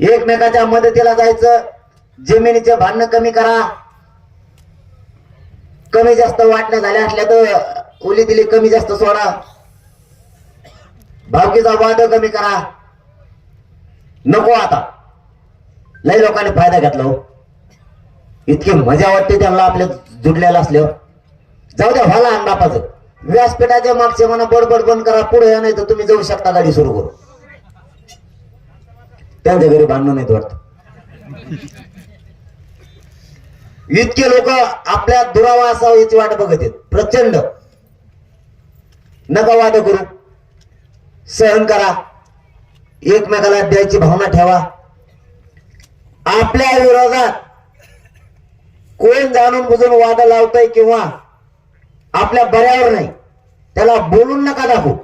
एकमेकाच्या मदतीला जायचं. जमिनीचे भांडणं कमी करा. कमी जास्त वाटण्या झाल्या असल्या तर ओली दिली कमी जास्त सोडा. भावकीचा वाद कमी करा. नको आता. लय लोकांनी फायदा घेतला हो. इतकी मजा वाटते त्यांना आपल्या जुडलेला असल्यावर. जाऊ द्या व्हाला बापाचं. व्यासपीठाच्या मागचे म्हणा बडबड बंद करा. पुढे नाही तर तुम्ही जाऊ शकता गाडी सुरू करू. त्यांच्या घरी भांडणं नाहीत वाटत. इतके लोक आपल्या दुरावा असावं याची वाट बघत आहेत. प्रचंड. नका वाद करू. सहन करा. एकमेकाला द्यायची भावना ठेवा. आपल्या विरोधात कोण जाणून बुजून वाद लावतय किंवा आपल्या बऱ्यावर नाही त्याला बोलून नका दाखवू.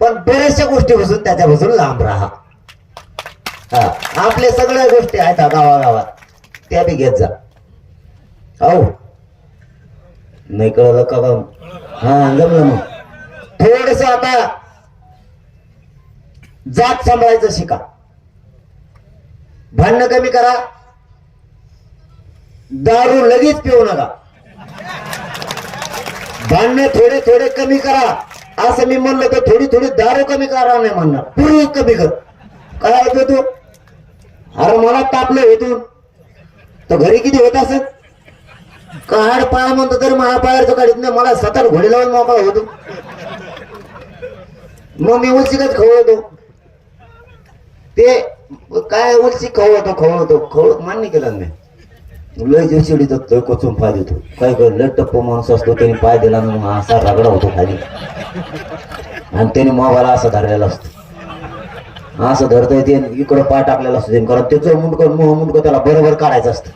पण बऱ्याचशा गोष्टी बसून त्याच्यापासून लांब राहा. हा. आपल्या सगळ्या गोष्टी आहेत गावागावात. त्या बी घेत जा. हो. नाही कळलं का बा? हा जमलं मग. थोडस आता जात सांभाळायचं शिका. भांडणं कमी करा. दारू लगेच पिऊ नका. भांडणं थोडे थोडे कमी करा. असं मी म्हणलं तर थोडी थोडी दारू कमी करा नाही म्हणणार. पूर्वी कमी कर. काय ऐकतो तू? अरे मला तापलं होतून तर घरी किती होत असत काढ पाय म्हणतो तरी मला पायाचं काढत नाही. मला सतत घोडे लावून मोकळा होतो. मग मी उलसिकच खवळतो ते काय उलसी खवळतो खवळतो खवळ मान्य केलं नाही. लय जेवशिडी तो कोचून पाय देतो. काय काय लय टप्प माणूस असतो त्याने पाय दिला ना मग असा रगडा होतो खाली. आणि त्याने मोबाईल असा धरलेला असतो. असं धरता येते इकडं पाय टाकलेला असतो कारण त्याचं मुंडकं मोह मुंडकं त्याला बरोबर काढायचं असतं.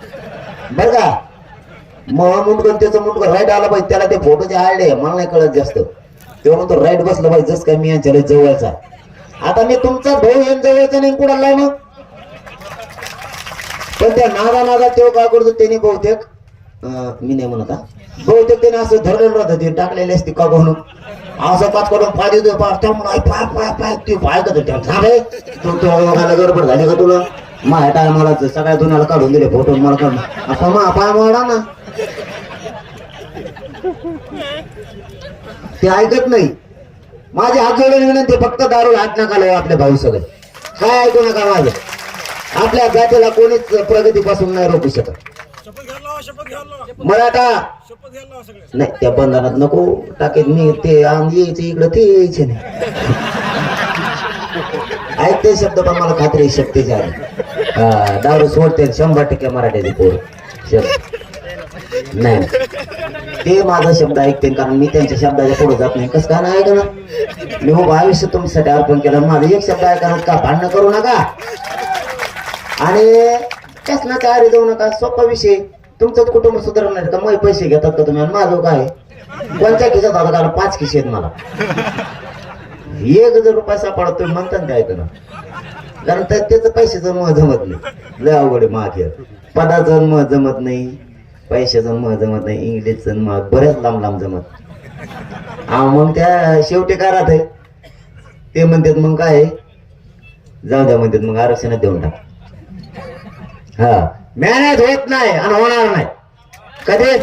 बरं का? मोह मुंडकं त्याचं मुंडकं राईट आलं पाहिजे त्याला ते फोटोचे आयडे मला नाही कळत जास्त. तेव्हा म्हणतो राईट बसलं पाहिजे जस काय मी यांच्या जवळचा आता मी तुमचा भाऊ येऊन जवळचा नाही कुणाला मग पण त्या नादा नादा तेव्हा काय करतो त्याने बहुतेक मी नाही म्हणत बहुतेक त्याने असं धरलेलं राहतं ते टाकलेले असते का म्हणून. असं पाच करून पाय देतो पाय त्या म्हणून, "आई, पाय पाय पाय ते पाय का त्या झाले तू तू बघायला गडबड झाली का तुला? माझ्या टायमाला सगळ्या दुनियाला काढून दिले फोटो मला काढून. आपण मग पाय मोडा ना. ते ऐकत नाही. माझे हात जोडून विनंती फक्त दारू हात नका लावू आपले भाऊ सगळे. काय ऐकू नका माझे. आपल्या जातीला कोणीच प्रगतीपासून नाही रोखू शकत. मराठा नाही त्या बंधनात नको टाकेत मी. ते आम यायचं इकडं ते यायचे नाही. ऐकते शब्द पण मला खात्री शक्तीची आहे हा दारू सोडते शंभर टक्के मराठीचे पोर. शब्द नाही ते माझा शब्द ऐकते कारण मी त्यांच्या शब्दाच्या पुढे जात नाही. कसं का नाही ऐकणार? मी हो आयुष्य तुमच्यासाठी अर्पण केलं. माझा एक शब्द ऐकणार का भांडणं करू नका? आणि कसला काय जाऊ नका? सोपा विषय. तुमचं कुटुंब सुधारणार तर मग पैसे घेतात का तुम्ही? माझं काय कोणत्या खिशात आता कारण पाच खिशे आहेत मला. एक हजार रुपया सापडतोय म्हणतात ते ऐकणं. कारण त्या- त्याचं पैशाचं मह जमत नाही. लय अवघड आहे पदाचं मह जमत नाही पैशाचं मह जमत नाही इंग्लिशचं मह बऱ्याच लांब लांब जमत. हा मग त्या शेवटी काय राहत ते म्हणतात मग काय आहे? जाऊ द्या म्हणतात मग आरक्षणात देऊन टाक. हा. मॅनेज होत नाही आणि होणार नाही. कधीच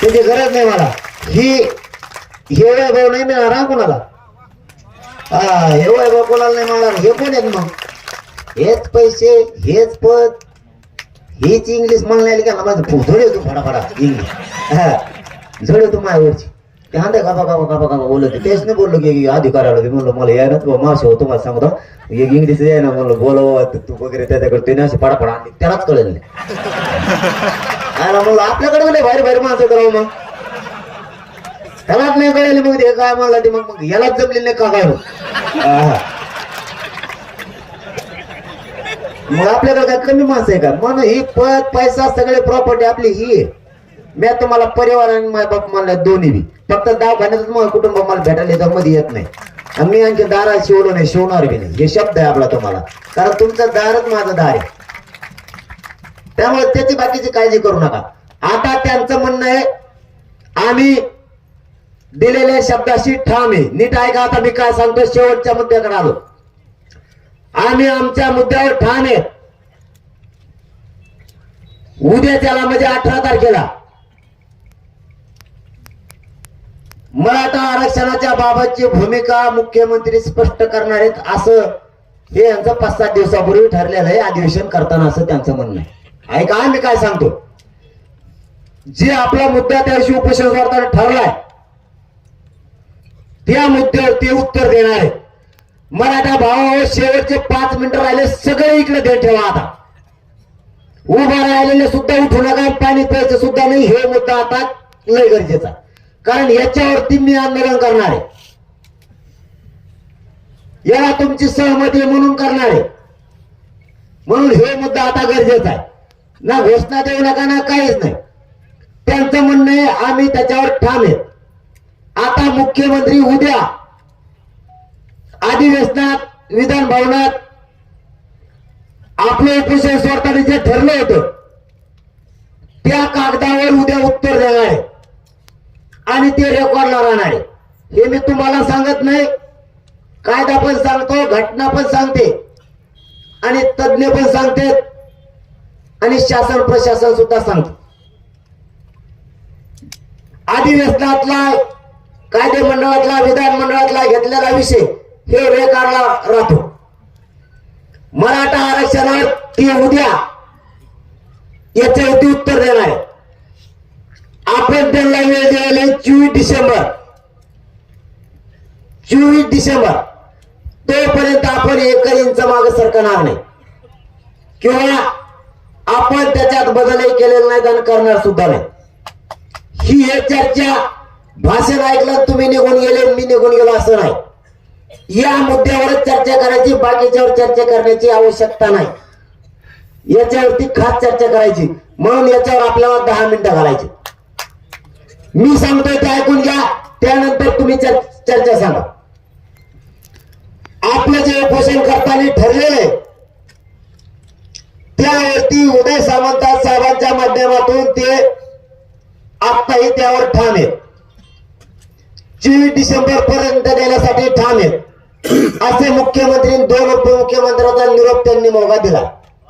त्याची गरज नाही मला. ही हे वैभव नाही मिळणार हा कोणाला. हा हे वैभव कोणाला नाही मिळणार? हे कोण आहेत मग? हेच पैसे हेच पद हीच इंग्लिश म्हणण्याला गेला माझं झोडे होतो फडाफडा. इंग्लिश हा. झोडे होतो माझ्यावरची. ते हांदे गाबा गाबा गाबा गाबा बोलत होते. तेच नाही बोललो की अधिकार आलो म्हणलं मला यायला तू मावशी हो तुम्हाला सांगतो. एक इंग्लिश याय ना म्हणलं बोलावं तू वगैरे त्याच्याकडे. त्याने असे पडापडा आणले त्यालाच कळेल नाही. म्हणलं आपल्याकडे नाही बाहेर बाहेर माणसं करावं हो मग. त्यालाच नाही कळेल मग ते काय म्हणला ते मग मग यालाच जमले नाही का काय हो? मग आपल्याकडे काय कमी माणसं आहे का? म्हणून ही पद पैसा सगळे प्रॉपर्टी आपली ही आहे. मी तुम्हाला परिवार आणि माय बाप म्हणलं दोन्ही बी. फक्त दवाखान्यातच मग कुटुंब मला भेटायला येतं मध्ये येत नाही. आणि मी आणखी दारा शिवलो नाही शिवणार बी नाही. हे शब्द आहे आपला तुम्हाला. कारण तुमचं दारच माझं दार आहे. त्यामुळे त्याची बाकीची काळजी करू नका. आता त्यांचं म्हणणं आहे आम्ही दिलेल्या शब्दाशी ठाम आहे. नीट ऐका आता मी काय सांगतो शेवटच्या मुद्द्याकडे आलो. आम्ही आमच्या मुद्द्यावर ठाम आहे. उद्या त्याला म्हणजे अठरा तारखेला मराठा आरक्षणाच्या बाबतची भूमिका मुख्यमंत्री स्पष्ट करणार आहेत असं हे यांचं पाच सात दिवसापूर्वी ठरलेलं आहे. अधिवेशन करताना असं त्यांचं म्हणणं आहे. ऐका मी काय सांगतो? जे आपला मुद्दा त्या दिवशी उपोषण करताना ठरलाय त्या मुद्द्यावर ते उत्तर देणार आहे मराठा भावा शेवटचे पाच मिनिटं राहिले सगळे इकडे दे ठेवा आता. उभा राहिलेले सुद्धा उठू नका पाणी प्यायचं सुद्धा नाही हे मुद्दा आता लय गरजेचा आहे. कारण याच्यावरती मी आंदोलन करणार आहे. याला तुमची सहमती म्हणून करणार आहे. म्हणून हे मुद्दा आता गरजेचा आहे. ना घोषणा देऊ नका ना काहीच नाही. त्यांचं म्हणणं आहे आम्ही त्याच्यावर ठाम आहे. आता मुख्यमंत्री उद्या अधिवेशनात विधान भवनात आपलं उपोषण सोडताना जे ठरलं होतं त्या कागदावर उद्या उत्तर देणार आहे. आणि ते रेकॉर्डला राहणार. आहे हे मी तुम्हाला सांगत नाही. कायदा पण सांगतो घटना पण सांगते. आणि तज्ज्ञ पण सांगते. आणि शासन प्रशासन सुद्धा सांगते. अधिवेशनातला कायदे मंडळातला विधान मंडळातला घेतलेला विषय हे रेकॉर्डला राहतो. मराठा आरक्षणात ते उद्या याच्यावरती उत्तर देणार आहे. आपण त्यांना वेळ दिलेला चोवीस डिसेंबर. चोवीस डिसेंबर. तोपर्यंत आपण एक इंच मागे सरकणार नाही. किंवा आपण त्याच्यात बदलही केलेला नाही आणि करणार सुद्धा नाही. ही एक चर्चा भाषण ऐकलं तुम्ही निघून गेले मी निघून गेलो असं नाही. या मुद्द्यावरच चर्चा करायची बाकीच्यावर चर्चा करण्याची आवश्यकता नाही. याच्यावरती खास चर्चा करायची. म्हणून याच्यावर आपल्याला दहा मिनिटं घालायची. मी सांगतोय ते ऐकून घ्या. त्यानंतर तुम्ही चर्चा सांगा. आपलं जे उपोषण करताना ठरलेलं आहे त्यावरती उदय सामंत साहेबांच्या माध्यमातून ते आत्ताही त्यावर ठाम आहेत. चोवीस डिसेंबर पर्यंत देण्यासाठी ठाम आहेत. असे मुख्यमंत्री दोन उपमुख्यमंत्र्यांचा निरोप त्यांनी मोगा दिला.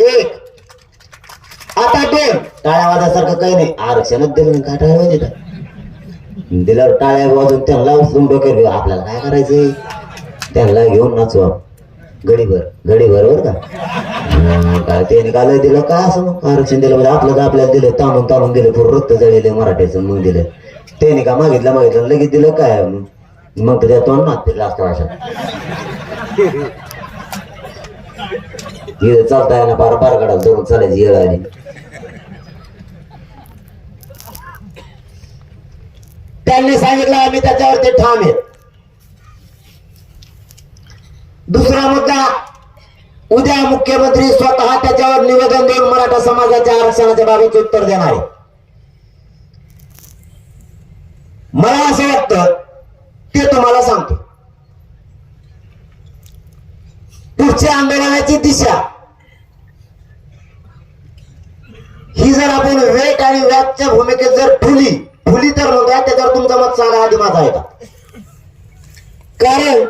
एक आता दोन. टाळ्या वाजासारखं काही नाही. आरक्षणच दिलं काय म्हणजे टाळ्या. वाजत दिल्यावर टाळ्या वाजून त्यांना उचलून डोक्यात घेऊ आपल्याला काय करायचंय? त्यांना घेऊन नाचवा गडीभर गडीभर बर का? काय ते निघालं दिलं? काय असं? मग आरक्षण दिलं म्हणजे आपलं तर आपल्याला दिलं ताणून ताणून दिलं पूर्ण रक्त जळले मराठ्याचं मग दिलं. ते नाही का मागितलं? मागितलं लगेच दिलं काय? मग मग त्या तोंड नात फिरला असतो असं इथं चालताय ना बारा बारा गडा जवळ चालायची येळ आली. त्यांनी सांगितलं आम्ही त्याच्यावरती ठाम आहे. दुसरा मुद्दा उद्या मुख्यमंत्री स्वतः त्याच्यावर निवेदन देऊन मराठा समाजाच्या आरक्षणाच्या बाबत उत्तर देणार आहे मला असं वाटतं ते तुम्हाला सांगतो. पुढच्या आंदोलनाची दिशा ही जर आपण वेट आणि व्याजच्या भूमिकेत जर ठुली भुली तर होत्या त्याच्यावर तुमचा मत सांगा आधी माझा आहे का? कारण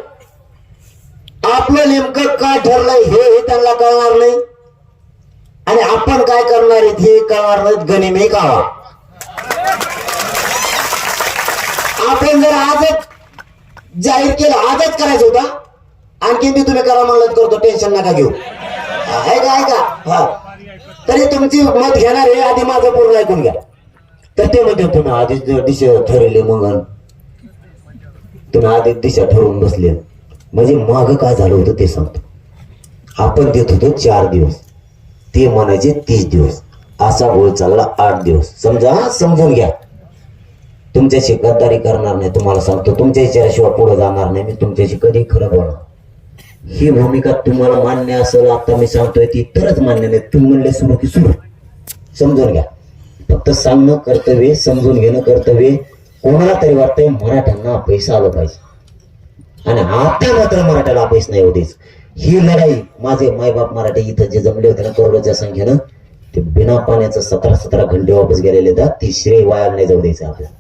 आपलं नेमकं काय ठरलंय हे त्यांना कळणार नाही. आणि आपण काय करणार आहेत हे कळणार नाहीत गणिमे कावा आपण जर आजच जाहीर केलं आजच करायचं होता आणखी मी तुम्ही करा म्हणलं करतो टेन्शन नका घेऊ. आहे का आहे का? हा. तरी तुमची मत घेणार हे आधी माझं पूर्ण ऐकून घ्या. तर ते म्हणते तुम्ही आधीच दिशा ठरवली मग तुम्ही आधीच दिशा ठरवून बसले. म्हणजे माग काय झालं होतं ते सांगतो. आपण देत होतो चार दिवस. ते म्हणायचे तीस दिवस. असा गोळ चालला आठ दिवस. समजा समजून घ्या. तुमच्याशी गद्दारी करणार नाही तुम्हाला सांगतो. तुमच्या विचाराशिवाय पुढे जाणार नाही. मी तुमच्याशी कधी खरं बोलणार ही भूमिका तुम्हाला मान्य असेल आता मी सांगतोय ती तरच मान्य नाही. तुम्ही म्हणले सुरू की सुरू. समजून घ्या. फक्त सांगणं कर्तव्य समजून घेणं कर्तव्य. कोणाला तरी वाटतंय मराठ्यांना पैसा आलं पाहिजे. आणि आता मात्र मराठ्याला पैसे नाही होतीच. ही लढाई माझे मायबाप मराठे इथं जे जमले होते ना करोडोच्या संख्येनं ते बिना पाण्याचं सतरा सतरा घंटे वापस गेलेले आहेत. ती श्रेय वाया नाही जाऊ द्यायचं आपल्याला.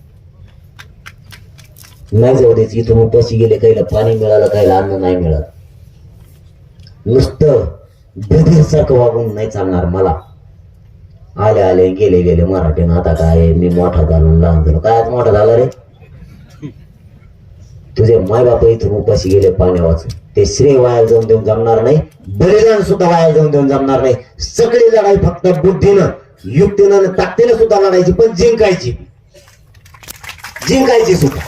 नाही जाऊ द्यायचं. इथून उपाशी गेले काहीला पाणी मिळालं काहीला अन्न नाही मिळालं. नुसतं बधीरसारखं वागून नाही चालणार मला. आले आले गेले गेले मराठीनं. आता काय मी मोठा झालो लहान झालो. काय मोठा झाला रे? तुझे मायबाप इथून उपाशी गेले पाण्या वाचून ते श्री वाया जाऊन देऊन जमणार नाही बलिदान सुद्धा वाया जाऊन देऊन जमणार नाही. सगळी लढाई फक्त बुद्धीनं युक्तीनं ताकदीनं सुद्धा लढायची पण जिंकायची. जिंकायची सुद्धा.